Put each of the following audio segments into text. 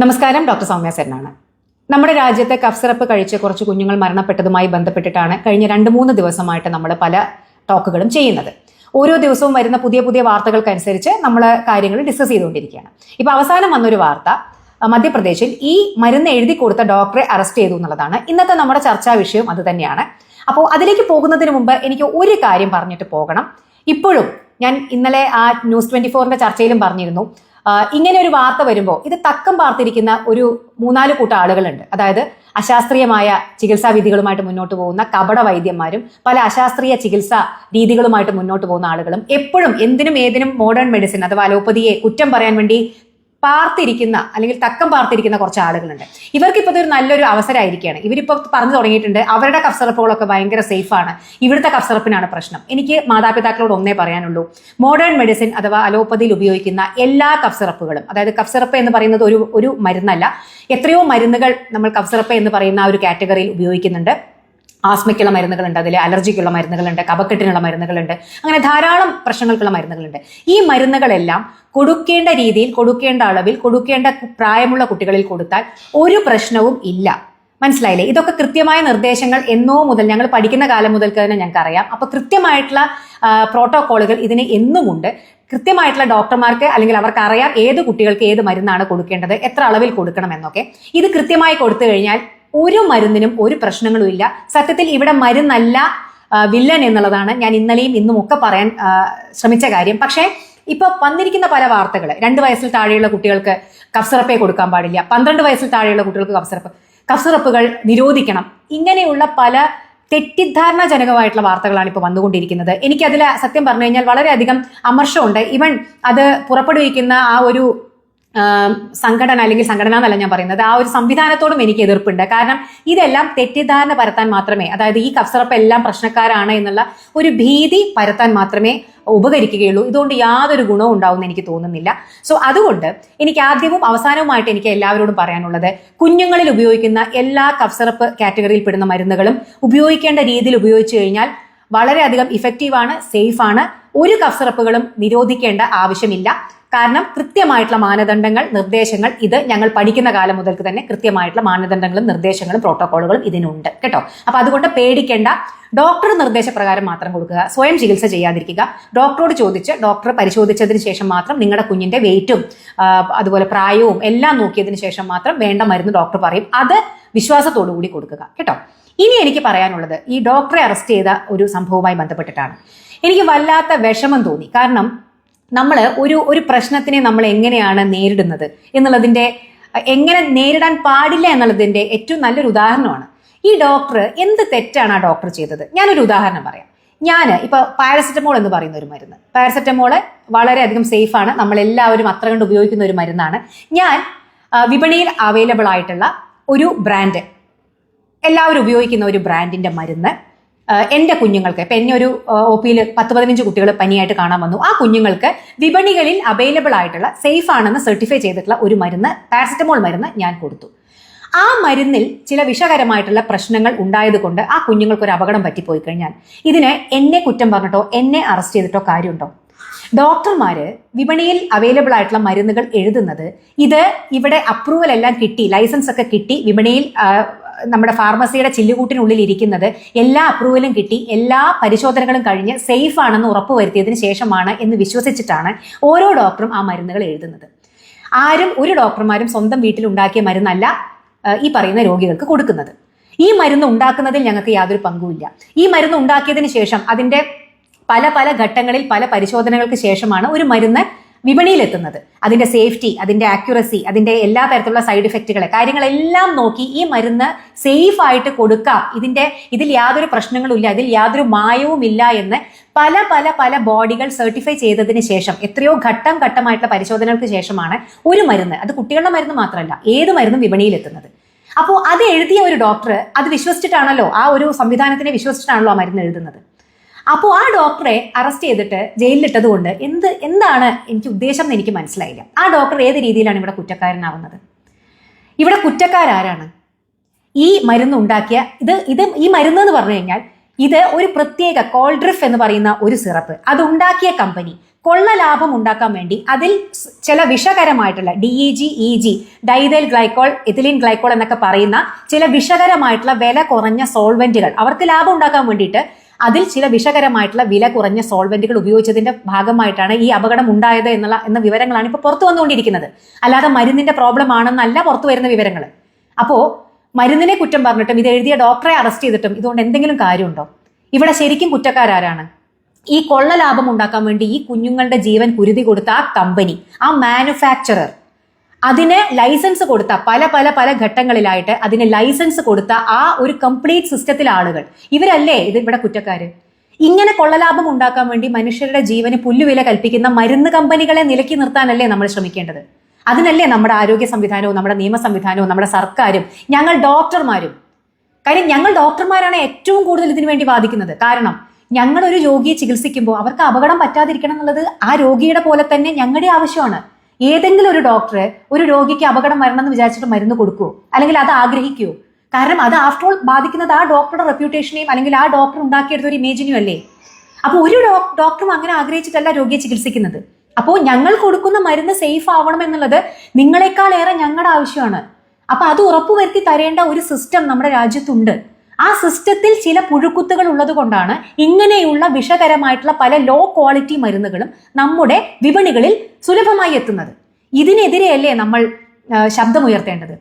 നമസ്കാരം ഡോക്ടർ സൗമ്യ സെന്നാണ്. നമ്മുടെ രാജ്യത്തെ കഫ് സിറപ്പ് കഴിച്ച് കുറച്ച് കുഞ്ഞുങ്ങൾ മരണപ്പെട്ടതുമായി ബന്ധപ്പെട്ടിട്ടാണ് കഴിഞ്ഞ രണ്ട് മൂന്ന് ദിവസമായിട്ട് നമ്മൾ പല ടോക്കുകളും ചെയ്യുന്നത്. ഓരോ ദിവസവും വരുന്ന പുതിയ പുതിയ വാർത്തകൾക്കനുസരിച്ച് നമ്മൾ കാര്യങ്ങൾ ഡിസ്കസ് ചെയ്തുകൊണ്ടിരിക്കുകയാണ്. ഇപ്പൊ അവസാനം വന്നൊരു വാർത്ത മധ്യപ്രദേശിൽ ഈ മരുന്ന് എഴുതി കൊടുത്ത ഡോക്ടറെ അറസ്റ്റ് ചെയ്തു എന്നുള്ളതാണ് ഇന്നത്തെ നമ്മുടെ ചർച്ചാ വിഷയം അത് തന്നെയാണ്. അപ്പോൾ അതിലേക്ക് പോകുന്നതിന് മുമ്പ് എനിക്ക് ഒരു കാര്യം പറഞ്ഞിട്ട് പോകണം. ഇപ്പോഴും ഞാൻ ഇന്നലെ ആ ന്യൂസ് ട്വന്റി ഫോറിന്റെ ചർച്ചയിലും പറഞ്ഞിരുന്നു. ഇങ്ങനെ ഒരു വാർത്ത വരുമ്പോൾ ഇത് തക്കം പാർത്തിരിക്കുന്ന ഒരു മൂന്നാൽ കൂട്ടം ആളുകളുണ്ട്. അതായത് അശാസ്ത്രീയമായ ചികിത്സാ വിധികളുമായിട്ട് മുന്നോട്ട് പോകുന്ന കപട വൈദ്യന്മാരും പല അശാസ്ത്രീയ ചികിത്സാ രീതികളുമായിട്ട് മുന്നോട്ട് പോകുന്ന ആളുകളും എപ്പോഴും എന്തിനും ഏതിനും മോഡേൺ മെഡിസിൻ അഥവാ അലോപ്പതിയെ കുറ്റം പറയാൻ വേണ്ടി പാർത്തിരിക്കുന്ന അല്ലെങ്കിൽ തക്കം പാർത്തിരിക്കുന്ന കുറച്ച് ആളുകളുണ്ട്. ഇവർക്ക് ഇപ്പോൾ ഒരു നല്ലൊരു അവസരമായിരിക്കുകയാണ്. ഇവരിപ്പോൾ പറഞ്ഞു തുടങ്ങിയിട്ടുണ്ട് അവരുടെ കഫ്സറപ്പുകളൊക്കെ ഭയങ്കര സേഫാണ് ഇവിടുത്തെ കഫ്സറപ്പിനാണ് പ്രശ്നം. എനിക്ക് മാതാപിതാക്കളോട് ഒന്നേ പറയാനുള്ളൂ. മോഡേൺ മെഡിസിൻ അഥവാ അലോപ്പതിയിൽ ഉപയോഗിക്കുന്ന എല്ലാ കഫ്സറപ്പുകളും അതായത് കഫ്സറപ്പ് എന്ന് പറയുന്നത് ഒരു ഒരു മരുന്നല്ല എത്രയോ മരുന്നുകൾ നമ്മൾ കഫ്സറപ്പ് എന്ന് പറയുന്ന ഒരു കാറ്റഗറിയിൽ ഉപയോഗിക്കുന്നുണ്ട്. ആസ്മയ്ക്കുള്ള മരുന്നുകളുണ്ട് അതിൽ അലർജിക്കുള്ള മരുന്നുകളുണ്ട് കപക്കെട്ടിനുള്ള മരുന്നുകളുണ്ട് അങ്ങനെ ധാരാളം പ്രശ്നങ്ങൾക്കുള്ള മരുന്നുകളുണ്ട്. ഈ മരുന്നുകളെല്ലാം കൊടുക്കേണ്ട രീതിയിൽ കൊടുക്കേണ്ട അളവിൽ കൊടുക്കേണ്ട പ്രായമുള്ള കുട്ടികളിൽ കൊടുത്താൽ ഒരു പ്രശ്നവും ഇല്ല. മനസ്സിലായില്ലേ? ഇതൊക്കെ കൃത്യമായ നിർദ്ദേശങ്ങൾ എന്നോ മുതൽ ഞങ്ങൾ പഠിക്കുന്ന കാലം മുതൽക്ക് തന്നെ ഞങ്ങൾക്ക് അറിയാം. അപ്പൊ കൃത്യമായിട്ടുള്ള പ്രോട്ടോകോളുകൾ ഇതിന് എന്നുമുണ്ട്. കൃത്യമായിട്ടുള്ള ഡോക്ടർമാർക്ക് അല്ലെങ്കിൽ അവർക്ക് അറിയാം ഏത് കുട്ടികൾക്ക് ഏത് മരുന്നാണ് കൊടുക്കേണ്ടത് എത്ര അളവിൽ കൊടുക്കണം എന്നൊക്കെ. ഇത് കൃത്യമായി കൊടുത്തു കഴിഞ്ഞാൽ ഒരു മരുന്നിനും ഒരു പ്രശ്നങ്ങളും ഇല്ല. സത്യത്തിൽ ഇവിടെ മരുന്നല്ല വില്ലൻ എന്നുള്ളതാണ് ഞാൻ ഇന്നലെയും ഇന്നും ഒക്കെ പറയാൻ ശ്രമിച്ച കാര്യം. പക്ഷേ ഇപ്പൊ വന്നിരിക്കുന്ന പല വാർത്തകൾ രണ്ട് വയസ്സിൽ താഴെയുള്ള കുട്ടികൾക്ക് കഫ്സിറപ്പേ കൊടുക്കാൻ പാടില്ല പന്ത്രണ്ട് വയസ്സിൽ താഴെയുള്ള കുട്ടികൾക്ക് കഫ്സിറപ്പ് കഫ്സിറപ്പുകൾ നിരോധിക്കണം. ഇങ്ങനെയുള്ള പല തെറ്റിദ്ധാരണാജനകമായിട്ടുള്ള വാർത്തകളാണ് ഇപ്പോൾ വന്നുകൊണ്ടിരിക്കുന്നത്. എനിക്കതിൽ സത്യം പറഞ്ഞു കഴിഞ്ഞാൽ വളരെയധികം അമർഷമുണ്ട്. ഇവൻ അത് പുറപ്പെടുവിക്കുന്ന ആ ഒരു സംഘടന അല്ലെങ്കിൽ സംഘടന എന്നല്ല ഞാൻ പറയുന്നത്. ആ ഒരു സംവിധാനത്തോടും എനിക്ക് എതിർപ്പുണ്ട്. കാരണം ഇതെല്ലാം തെറ്റിദ്ധാരണ പരത്താൻ മാത്രമേ അതായത് ഈ കഫ്സറപ്പ് എല്ലാം പ്രശ്നക്കാരാണ് എന്നുള്ള ഒരു ഭീതി പരത്താൻ മാത്രമേ ഉപകരിക്കുകയുള്ളൂ. ഇതുകൊണ്ട് യാതൊരു ഗുണവും ഉണ്ടാവും എന്ന് എനിക്ക് തോന്നുന്നില്ല. സോ അതുകൊണ്ട് എനിക്ക് ആദ്യവും അവസാനവുമായിട്ട് എനിക്ക് എല്ലാവരോടും പറയാനുള്ളത് കുഞ്ഞുങ്ങളിൽ ഉപയോഗിക്കുന്ന എല്ലാ കഫ്സറപ്പ് കാറ്റഗറിയിൽ പെടുന്ന മരുന്നുകളും ഉപയോഗിക്കേണ്ട രീതിയിൽ ഉപയോഗിച്ചു കഴിഞ്ഞാൽ വളരെയധികം ഇഫക്റ്റീവാണ് ആണ് ഒരു കഫ് നിരോധിക്കേണ്ട ആവശ്യമില്ല. കാരണം കൃത്യമായിട്ടുള്ള മാനദണ്ഡങ്ങൾ നിർദ്ദേശങ്ങൾ ഇത് ഞങ്ങൾ പഠിക്കുന്ന കാലം മുതൽക്ക് തന്നെ കൃത്യമായിട്ടുള്ള മാനദണ്ഡങ്ങളും നിർദ്ദേശങ്ങളും പ്രോട്ടോകോളുകളും ഇതിനുണ്ട്. കേട്ടോ? അപ്പൊ അതുകൊണ്ട് പേടിക്കേണ്ട. ഡോക്ടർ നിർദ്ദേശപ്രകാരം മാത്രം കൊടുക്കുക. സ്വയം ചികിത്സ ചെയ്യാതിരിക്കുക. ഡോക്ടറോട് ചോദിച്ച് ഡോക്ടർ പരിശോധിച്ചതിന് ശേഷം മാത്രം നിങ്ങളുടെ കുഞ്ഞിന്റെ വെയിറ്റും അതുപോലെ പ്രായവും എല്ലാം നോക്കിയതിന് ശേഷം മാത്രം വേണ്ട മരുന്ന് ഡോക്ടർ പറയും. അത് വിശ്വാസത്തോടു കൂടി കൊടുക്കുക. കേട്ടോ? ഇനി എനിക്ക് പറയാനുള്ളത് ഈ ഡോക്ടറെ അറസ്റ്റ് ചെയ്ത ഒരു സംഭവവുമായി ബന്ധപ്പെട്ടിട്ടാണ്. എനിക്ക് വല്ലാത്ത വിഷമം തോന്നി. കാരണം നമ്മൾ ഒരു ഒരു പ്രശ്നത്തിനെ നമ്മൾ എങ്ങനെയാണ് നേരിടുന്നത് എന്നുള്ളതിന്റെ എങ്ങനെ നേരിടാൻ പാടില്ല എന്നുള്ളതിന്റെ ഏറ്റവും നല്ലൊരു ഉദാഹരണമാണ്. ഈ ഡോക്ടർ എന്ത് തെറ്റാണ് ആ ഡോക്ടർ ചെയ്തത്? ഞാനൊരു ഉദാഹരണം പറയാം. ഞാൻ ഇപ്പോൾ പാരസെറ്റമോൾ എന്ന് പറയുന്ന ഒരു മരുന്ന്. പാരസെറ്റമോൾ വളരെയധികം സേഫാണ്. നമ്മളെല്ലാവരും അത്ര കണ്ട് ഉപയോഗിക്കുന്ന ഒരു മരുന്നാണ്. ഞാൻ വിപണിയിൽ അവൈലബിൾ ആയിട്ടുള്ള ഒരു ബ്രാൻഡ് എല്ലാവരും ഉപയോഗിക്കുന്ന ഒരു ബ്രാൻഡിന്റെ മരുന്ന്. എന്റെ കുഞ്ഞുങ്ങൾക്ക് ഇപ്പം എന്നെ ഒരു ഒ പിയിൽ പത്ത് പതിനഞ്ച് കുട്ടികൾ പനിയായിട്ട് കാണാൻ വന്നു. ആ കുഞ്ഞുങ്ങൾക്ക് വിപണികളിൽ അവൈലബിൾ ആയിട്ടുള്ള സേഫ് ആണെന്ന് സർട്ടിഫൈ ചെയ്തിട്ടുള്ള ഒരു മരുന്ന് പാരസെറ്റമോൾ മരുന്ന് ഞാൻ കൊടുത്തു. ആ മരുന്നിൽ ചില വിഷകരമായിട്ടുള്ള പ്രശ്നങ്ങൾ ഉണ്ടായതുകൊണ്ട് ആ കുഞ്ഞുങ്ങൾക്ക് ഒരു അപകടം പറ്റിപ്പോയി കഴിഞ്ഞാൽ ഇതിന് എന്നെ കുറ്റം പറഞ്ഞിട്ടോ എന്നെ അറസ്റ്റ് ചെയ്തിട്ടോ കാര്യമുണ്ടോ? ഡോക്ടർമാര് വിപണിയിൽ അവൈലബിൾ ആയിട്ടുള്ള മരുന്നുകൾ എഴുതുന്നത് ഇത് ഇവിടെ അപ്രൂവൽ എല്ലാം കിട്ടി ലൈസൻസ് ഒക്കെ കിട്ടി വിപണിയിൽ നമ്മുടെ ഫാർമസിയുടെ ചില്ലുകൂട്ടിനുള്ളിൽ ഇരിക്കുന്നത് എല്ലാ അപ്രൂവലും കിട്ടി എല്ലാ പരിശോധനകളും കഴിഞ്ഞ് സേഫ് ആണെന്ന് ഉറപ്പുവരുത്തിയതിന് ശേഷമാണ് എന്ന് വിശ്വസിച്ചിട്ടാണ് ഓരോ ഡോക്ടറും ആ മരുന്നുകൾ എഴുതുന്നത്. ആരും ഒരു ഡോക്ടർമാരും സ്വന്തം വീട്ടിൽ ഉണ്ടാക്കിയ മരുന്നല്ല ഈ പറയുന്ന രോഗികൾക്ക് കൊടുക്കുന്നത്. ഈ മരുന്ന് ഉണ്ടാക്കുന്നതിൽ ഞങ്ങൾക്ക് യാതൊരു പങ്കുമില്ല. ഈ മരുന്ന് ഉണ്ടാക്കിയതിന് ശേഷം അതിന്റെ പല പല ഘട്ടങ്ങളിൽ പല പരിശോധനകൾക്ക് ശേഷമാണ് ഒരു മരുന്ന് വിപണിയിലെത്തുന്നത്. അതിന്റെ സേഫ്റ്റി അതിന്റെ ആക്യുറസി അതിന്റെ എല്ലാ തരത്തിലുള്ള സൈഡ് ഇഫക്റ്റുകളെ കാര്യങ്ങളെല്ലാം നോക്കി ഈ മരുന്ന് സേഫ് ആയിട്ട് കൊടുക്കാം. ഇതിന്റെ ഇതിൽ യാതൊരു പ്രശ്നങ്ങളും ഇല്ല ഇതിൽ യാതൊരു മായവും ഇല്ല എന്ന് പല പല പല ബോഡികൾ സർട്ടിഫൈ ചെയ്തതിന് ശേഷം എത്രയോ ഘട്ടം ഘട്ടമായിട്ടുള്ള പരിശോധനകൾക്ക് ശേഷമാണ് ഒരു മരുന്ന് അത് കുട്ടികളുടെ മരുന്ന് മാത്രമല്ല ഏത് മരുന്നും വിപണിയിലെത്തുന്നത്. അപ്പോൾ അത് എഴുതിയ ഒരു ഡോക്ടർ അത് വിശ്വസിച്ചിട്ടാണല്ലോ ആ ഒരു സംവിധാനത്തിനെ വിശ്വസിച്ചിട്ടാണല്ലോ ആ മരുന്ന് എഴുതുന്നത്. അപ്പോൾ ആ ഡോക്ടറെ അറസ്റ്റ് ചെയ്തിട്ട് ജയിലിലിട്ടത് കൊണ്ട് എന്ത് എന്താണ് എനിക്ക് ഉദ്ദേശം എന്ന് എനിക്ക് മനസ്സിലായില്ല. ആ ഡോക്ടർ ഏത് രീതിയിലാണ് ഇവിടെ കുറ്റക്കാരനാവുന്നത്? ഇവിടെ കുറ്റക്കാരാരാണ്? ഈ മരുന്ന് ഉണ്ടാക്കിയ ഇത് ഇത് ഈ മരുന്ന് എന്ന് പറഞ്ഞു കഴിഞ്ഞാൽ ഇത് ഒരു പ്രത്യേക കോൾഡ്രിഫ് എന്ന് പറയുന്ന ഒരു സിറപ്പ്. അത് ഉണ്ടാക്കിയ കമ്പനി കൊള്ള ലാഭം ഉണ്ടാക്കാൻ വേണ്ടി അതിൽ ചില വിഷകരമായിട്ടുള്ള D E G E G diethyl glycol ethylene glycol എന്നൊക്കെ പറയുന്ന ചില വിഷകരമായിട്ടുള്ള വില കുറഞ്ഞ സോൾവെന്റുകൾ അവർക്ക് ലാഭം ഉണ്ടാക്കാൻ വേണ്ടിയിട്ട് അതിൽ ചില വിഷകരമായിട്ടുള്ള വില കുറഞ്ഞ സോൾവെന്റുകൾ ഉപയോഗിച്ചതിന്റെ ഭാഗമായിട്ടാണ് ഈ അപകടം ഉണ്ടായത് എന്നുള്ള എന്ന വിവരങ്ങളാണ് ഇപ്പോൾ പുറത്തു വന്നുകൊണ്ടിരിക്കുന്നത്. അല്ലാതെ മരുന്നിന്റെ പ്രോബ്ലം ആണെന്നല്ല പുറത്തു വരുന്ന വിവരങ്ങൾ. അപ്പോൾ മരുന്നിനെ കുറ്റം പറഞ്ഞിട്ടും ഇത് എഴുതിയ ഡോക്ടറെ അറസ്റ്റ് ചെയ്തിട്ടും ഇതുകൊണ്ട് എന്തെങ്കിലും കാര്യമുണ്ടോ? ഇവിടെ ശരിക്കും കുറ്റക്കാരാരാണ്? ഈ കൊള്ള ലാഭം ഉണ്ടാക്കാൻ വേണ്ടി ഈ കുഞ്ഞുങ്ങളുടെ ജീവൻ കുരുതി കൊടുത്ത ആ കമ്പനി ആ മാനുഫാക്ചറർ അതിന് ലൈസൻസ് കൊടുത്ത പല പല പല ഘട്ടങ്ങളിലായിട്ട് അതിന് ലൈസൻസ് കൊടുത്ത ആ ഒരു കംപ്ലീറ്റ് സിസ്റ്റത്തിലെ ആളുകൾ. ഇവരല്ലേ ഇത് ഇവിടെ കുറ്റക്കാര്? ഇങ്ങനെ കൊള്ളലാഭം ഉണ്ടാക്കാൻ വേണ്ടി മനുഷ്യരുടെ ജീവന് പുല്ലുവില കൽപ്പിക്കുന്ന മരുന്ന് കമ്പനികളെ നിലക്കി നിർത്താനല്ലേ നമ്മൾ ശ്രമിക്കേണ്ടത്? അതിനല്ലേ നമ്മുടെ ആരോഗ്യ സംവിധാനവും നമ്മുടെ നിയമ സംവിധാനവും നമ്മുടെ സർക്കാരും ഞങ്ങൾ ഡോക്ടർമാരും. കാര്യം ഞങ്ങൾ ഡോക്ടർമാരാണ് ഏറ്റവും കൂടുതൽ ഇതിനു വേണ്ടി വാദിക്കുന്നത് കാരണം ഞങ്ങൾ ഒരു രോഗിയെ ചികിത്സിക്കുമ്പോൾ അവർക്ക് അപകടം പറ്റാതിരിക്കണം എന്നുള്ളത് ആ രോഗിയുടെ പോലെ തന്നെ ഞങ്ങളുടെ ആവശ്യമാണ്. ഏതെങ്കിലും ഒരു ഡോക്ടറെ ഒരു രോഗിക്ക് അപകടം വരണം എന്ന് വിചാരിച്ചിട്ട് മരുന്ന് കൊടുക്കുവോ അല്ലെങ്കിൽ അത് ആഗ്രഹിക്കുവോ കാരണം അത് ആഫ്റ്റർ ഓൾ ബാധിക്കുന്നത് ആ ഡോക്ടറുടെ റെപ്യൂട്ടേഷനെയും അല്ലെങ്കിൽ ആ ഡോക്ടർ ഉണ്ടാക്കിയെടുത്ത ഒരു ഇമേജിനെയും അല്ലേ? അപ്പോൾ ഒരു ഡോക്ടറും അങ്ങനെ ആഗ്രഹിച്ചിട്ടല്ല രോഗിയെ ചികിത്സിക്കുന്നത്. അപ്പോൾ ഞങ്ങൾ കൊടുക്കുന്ന മരുന്ന് സേഫ് ആവണം എന്നുള്ളത് നിങ്ങളെക്കാൾ ഏറെ ഞങ്ങളുടെ ആവശ്യമാണ്. അപ്പൊ അത് ഉറപ്പുവരുത്തി തരേണ്ട ഒരു സിസ്റ്റം നമ്മുടെ രാജ്യത്തുണ്ട്. ആ സിസ്റ്റത്തിൽ ചില പുഴുക്കുത്തുകൾ ഉള്ളത് കൊണ്ടാണ് ഇങ്ങനെയുള്ള വിഷകരമായിട്ടുള്ള പല ലോ ക്വാളിറ്റി മരുന്നുകളും നമ്മുടെ വിപണികളിൽ സുലഭമായി എത്തുന്നത്. ഇതിനെതിരെയല്ലേ നമ്മൾ ശബ്ദമുയർത്തേണ്ടത്?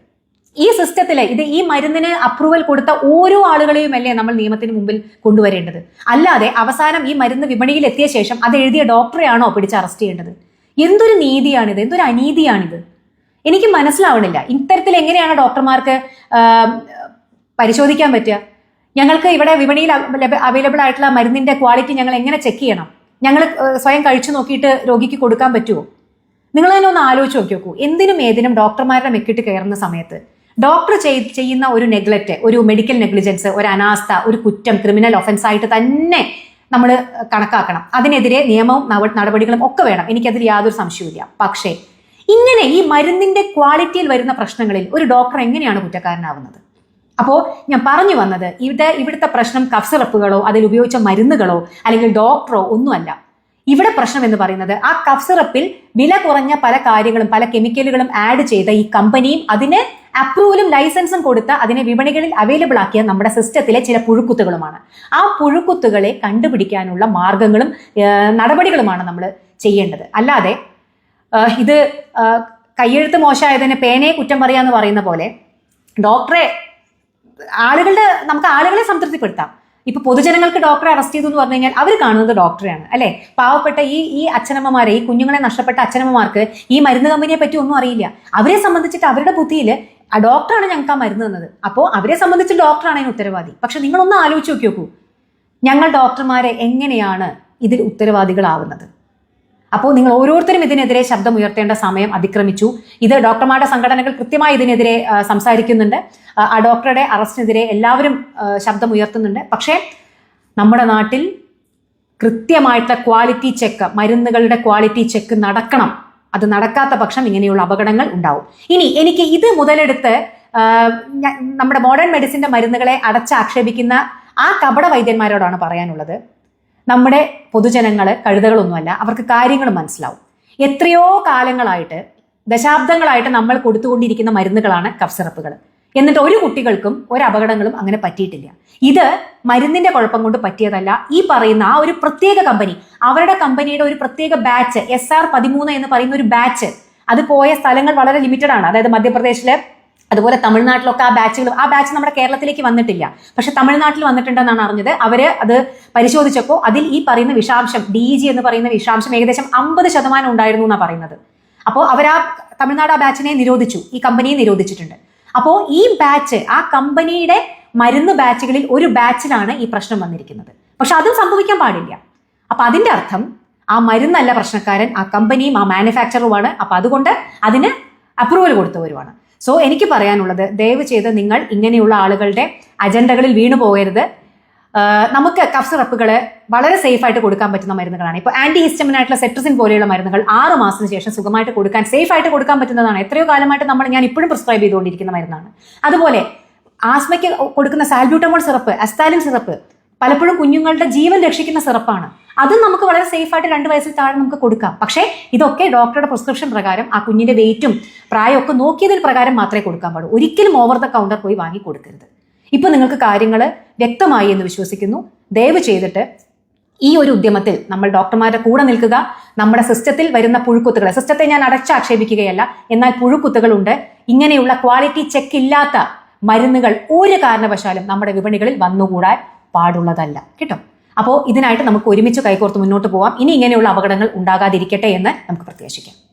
ഈ സിസ്റ്റത്തിലെ ഇത് ഈ മരുന്നിന് അപ്രൂവൽ കൊടുത്ത ഓരോ ആളുകളെയും അല്ലേ നമ്മൾ നിയമത്തിന് മുമ്പിൽ കൊണ്ടുവരേണ്ടത്? അല്ലാതെ അവസാനം ഈ മരുന്ന് വിപണിയിൽ എത്തിയ ശേഷം അത് എഴുതിയ ഡോക്ടറെയാണോ പിടിച്ച് അറസ്റ്റ് ചെയ്യേണ്ടത്? എന്തൊരു നീതിയാണിത് എന്തൊരു അനീതിയാണിത്? എനിക്ക് മനസ്സിലാവണില്ല. ഇത്തരത്തിൽ എങ്ങനെയാണ് ഡോക്ടർമാർക്ക് പരിശോധിക്കാൻ പറ്റുക. ഞങ്ങൾക്ക് ഇവിടെ വിപണിയിൽ അവൈലബിൾ ആയിട്ടുള്ള മരുന്നിന്റെ ക്വാളിറ്റി ഞങ്ങൾ എങ്ങനെ ചെക്ക് ചെയ്യണം? ഞങ്ങൾ സ്വയം കഴിച്ചു നോക്കിയിട്ട് രോഗിക്ക് കൊടുക്കാൻ പറ്റുമോ നിങ്ങൾ തന്നെ ഒന്ന് ആലോചിച്ച് നോക്കി നോക്കൂ. എന്തിനും ഏതിനും ഡോക്ടർമാരുടെ മെക്കിട്ട് കയറുന്ന സമയത്ത് ഡോക്ടർ ചെയ്- ചെയ്യുന്ന ഒരു നെഗ്ലക്റ്റ് ഒരു മെഡിക്കൽ നെഗ്ലിജൻസ് ഒരു അനാസ്ഥ ഒരു കുറ്റം ക്രിമിനൽ ഒഫൻസ് ആയിട്ട് തന്നെ നമ്മൾ കണക്കാക്കണം. അതിനെതിരെ നിയമവും നടപടികളും ഒക്കെ വേണം. എനിക്കതിൽ യാതൊരു സംശയവുമില്ല പക്ഷേ ഇങ്ങനെ ഈ മരുന്നിന്റെ ക്വാളിറ്റിയിൽ വരുന്ന പ്രശ്നങ്ങളിൽ ഒരു ഡോക്ടർ എങ്ങനെയാണ് കുറ്റക്കാരനാവുന്നത്? അപ്പോൾ ഞാൻ പറഞ്ഞു വന്നത് ഇവിടെ ഇവിടുത്തെ പ്രശ്നം കഫ് സിറപ്പുകളോ അതിൽ ഉപയോഗിച്ച മരുന്നുകളോ അല്ലെങ്കിൽ ഡോക്ടറോ ഒന്നുമല്ല. ഇവിടെ പ്രശ്നം എന്ന് പറയുന്നത് ആ കഫ് സിറപ്പിൽ വില കുറഞ്ഞ പല കാര്യങ്ങളും പല കെമിക്കലുകളും ആഡ് ചെയ്ത ഈ കമ്പനിയും അതിന് അപ്രൂവലും ലൈസൻസും കൊടുത്ത അതിനെ വിപണികളിൽ അവൈലബിൾ ആക്കിയ നമ്മുടെ സിസ്റ്റത്തിലെ ചില പുഴുക്കുത്തുകളുമാണ്. ആ പുഴുക്കുത്തുകളെ കണ്ടുപിടിക്കാനുള്ള മാർഗങ്ങളും നടപടികളുമാണ് നമ്മൾ ചെയ്യേണ്ടത്. അല്ലാതെ ഇത് കയ്യെഴുത്ത് മോശമായതിന് പേനയെ കുറ്റം പറയാന്ന് പറയുന്ന പോലെ ഡോക്ടറെ ആളുകളുടെ നമുക്ക് ആളുകളെ സംതൃപ്തിപ്പെടുത്താം. ഇപ്പൊ പൊതുജനങ്ങൾക്ക് ഡോക്ടറെ അറസ്റ്റ് ചെയ്തു എന്ന് പറഞ്ഞു കഴിഞ്ഞാൽ അവർ കാണുന്നത് ഡോക്ടറെയാണ് അല്ലെ? പാവപ്പെട്ട ഈ ഈ അച്ഛനമ്മമാരെ ഈ കുഞ്ഞുങ്ങളെ നഷ്ടപ്പെട്ട അച്ഛനമ്മമാർക്ക് ഈ മരുന്ന് കമ്പനിയെ പറ്റി ഒന്നും അറിയില്ല. അവരെ സംബന്ധിച്ചിട്ട് അവരുടെ ബുദ്ധിയിൽ ആ ഡോക്ടറാണ് ഞങ്ങൾക്ക് ആ മരുന്ന് തന്നത്. അപ്പോൾ അവരെ സംബന്ധിച്ച് ഡോക്ടറാണ് അതിന് ഉത്തരവാദി. പക്ഷെ നിങ്ങളൊന്ന് ആലോചിച്ച് നോക്കി നോക്കൂ. ഞങ്ങൾ ഡോക്ടർമാരെ എങ്ങനെയാണ് ഇതിൽ ഉത്തരവാദികളാവുന്നത്? അപ്പോൾ നിങ്ങൾ ഓരോരുത്തരും ഇതിനെതിരെ ശബ്ദമുയർത്തേണ്ട സമയം അതിക്രമിച്ചു. ഇത് ഡോക്ടർമാരുടെ സംഘടനകൾ കൃത്യമായി ഇതിനെതിരെ സംസാരിക്കുന്നുണ്ട്. ആ, ഡോക്ടറുടെ അറസ്റ്റിനെതിരെ എല്ലാവരും ശബ്ദം ഉയർത്തുന്നുണ്ട് പക്ഷേ നമ്മുടെ നാട്ടിൽ കൃത്യമായിട്ടുള്ള ക്വാളിറ്റി ചെക്ക് മരുന്നുകളുടെ ക്വാളിറ്റി ചെക്ക് നടക്കണം. അത് നടക്കാത്ത പക്ഷം ഇങ്ങനെയുള്ള അപകടങ്ങൾ ഉണ്ടാവും. ഇനി എനിക്ക് ഇത് മുതലെടുത്ത് നമ്മുടെ മോഡേൺ മെഡിസിന്റെ മരുന്നുകളെ അടച്ചാക്ഷേപിക്കുന്ന ആ കപട വൈദ്യന്മാരോടാണ് പറയാനുള്ളത്. നമ്മുടെ പൊതുജനങ്ങൾ കഴുതകളൊന്നുമല്ല അവർക്ക് കാര്യങ്ങൾ മനസ്സിലാവും. എത്രയോ കാലങ്ങളായിട്ട് ദശാബ്ദങ്ങളായിട്ട് നമ്മൾ കൊടുത്തുകൊണ്ടിരിക്കുന്ന മരുന്നുകളാണ് കഫ് സിറപ്പുകൾ എന്നിട്ട് ഒരു കുട്ടികൾക്കും ഒരു അപകടങ്ങളും അങ്ങനെ പറ്റിയിട്ടില്ല. ഇത് മരുന്നിന്റെ കുഴപ്പം കൊണ്ട് പറ്റിയതല്ല ഈ പറയുന്ന ആ ഒരു പ്രത്യേക കമ്പനി അവരുടെ കമ്പനിയുടെ ഒരു പ്രത്യേക ബാച്ച് എസ് ആർ പതിമൂന്ന് എന്ന് പറയുന്ന ഒരു ബാച്ച് അത് പോയ സ്ഥലങ്ങൾ വളരെ ലിമിറ്റഡ് ആണ്. അതായത് മധ്യപ്രദേശിലെ അതുപോലെ തമിഴ്നാട്ടിലൊക്കെ ആ ബാച്ചുകൾ ആ ബാച്ച് നമ്മുടെ കേരളത്തിലേക്ക് വന്നിട്ടില്ല. പക്ഷെ തമിഴ്നാട്ടിൽ വന്നിട്ടുണ്ടെന്നാണ് അറിഞ്ഞത്. അവർ അത് പരിശോധിച്ചപ്പോൾ അതിൽ ഈ പറയുന്ന വിഷാംശം ഡി ജി എന്ന് പറയുന്ന വിഷാംശം ഏകദേശം അമ്പത് ശതമാനം ഉണ്ടായിരുന്നു എന്നാണ് പറയുന്നത്. അപ്പോൾ അവർ ആ തമിഴ്നാട് ആ ബാച്ചിനെ നിരോധിച്ചു. ഈ കമ്പനിയെ നിരോധിച്ചിട്ടുണ്ട്. അപ്പോൾ ഈ ബാച്ച് ആ കമ്പനിയുടെ മരുന്ന് ബാച്ചുകളിൽ ഒരു ബാച്ചിലാണ് ഈ പ്രശ്നം വന്നിരിക്കുന്നത്. പക്ഷെ അതും സംഭവിക്കാൻ പാടില്ല. അപ്പൊ അതിന്റെ അർത്ഥം ആ മരുന്നല്ല പ്രശ്നക്കാരൻ ആ കമ്പനിയും ആ മാനുഫാക്ചറുമാണ്. അപ്പൊ അതുകൊണ്ട് അതിന് അപ്രൂവൽ കൊടുത്തവരുമാണ്. സോ എനിക്ക് പറയാനുള്ളത് ദയവ് ചെയ്ത് നിങ്ങൾ ഇങ്ങനെയുള്ള ആളുകളുടെ അജണ്ടകളിൽ വീണു പോകരുത്. നമുക്ക് കഫ് സിറപ്പുകൾ വളരെ സേഫ് ആയിട്ട് കൊടുക്കാൻ പറ്റുന്ന മരുന്നുകളാണ്. ഇപ്പോൾ ആന്റി ഹിസ്റ്റമിനായിട്ടുള്ള സെട്രസിൻ പോലെയുള്ള മരുന്നുകൾ ആറ് മാസത്തിന് ശേഷം സുഖമായിട്ട് കൊടുക്കാൻ സേഫ് ആയിട്ട് കൊടുക്കാൻ പറ്റുന്നതാണ്. എത്രയോ കാലമായിട്ട് നമ്മൾ ഞാൻ ഇപ്പോഴും പ്രിസ്ക്രൈബ് ചെയ്തുകൊണ്ടിരിക്കുന്ന മരുന്നാണ്. അതുപോലെ ആസ്മയ്ക്ക് കൊടുക്കുന്ന സാൽബ്യൂട്ടമോൾ സിറപ്പ് അസ്താലിൻ സിറപ്പ് പലപ്പോഴും കുഞ്ഞുങ്ങളുടെ ജീവൻ രക്ഷിക്കുന്ന സിറപ്പാണ് അത് നമുക്ക് വളരെ സേഫ് ആയിട്ട് രണ്ട് വയസ്സിൽ താഴെ നമുക്ക് കൊടുക്കാം. പക്ഷേ ഇതൊക്കെ ഡോക്ടറുടെ പ്രിസ്ക്രിപ്ഷൻ പ്രകാരം ആ കുഞ്ഞിന്റെ വെയിറ്റും പ്രായമൊക്കെ നോക്കിയതിന് പ്രകാരം മാത്രമേ കൊടുക്കാൻ പാടൂ ഒരിക്കലും ഓവർ ദ കൗണ്ടർ പോയി വാങ്ങി കൊടുക്കരുത്. ഇപ്പൊ നിങ്ങൾക്ക് കാര്യങ്ങൾ വ്യക്തമായി എന്ന് വിശ്വസിക്കുന്നു. ദയവ് ചെയ്തിട്ട് ഈ ഒരു ഉദ്യമത്തിൽ നമ്മൾ ഡോക്ടർമാരുടെ കൂടെ നിൽക്കുക. നമ്മുടെ സിസ്റ്റത്തിൽ വരുന്ന പുഴുക്കുത്തുകൾ സിസ്റ്റത്തെ ഞാൻ അടച്ചാക്ഷേപിക്കുകയല്ല. എന്നാൽ പുഴുക്കുത്തുകളുണ്ട്. ഇങ്ങനെയുള്ള ക്വാളിറ്റി ചെക്ക് ഇല്ലാത്ത മരുന്നുകൾ ഒരു കാരണവശാലും നമ്മുടെ വിപണികളിൽ വന്നുകൂടാൻ പാടുള്ളതല്ല. കേട്ടോ? അപ്പോൾ ഇതിനായിട്ട് നമുക്ക് ഒരുമിച്ച് കൈകോർത്ത് മുന്നോട്ട് പോവാം. ഇനി ഇങ്ങനെയുള്ള അപകടങ്ങൾ ഉണ്ടാകാതിരിക്കട്ടെ എന്ന് നമുക്ക് പ്രത്യാശിക്കാം.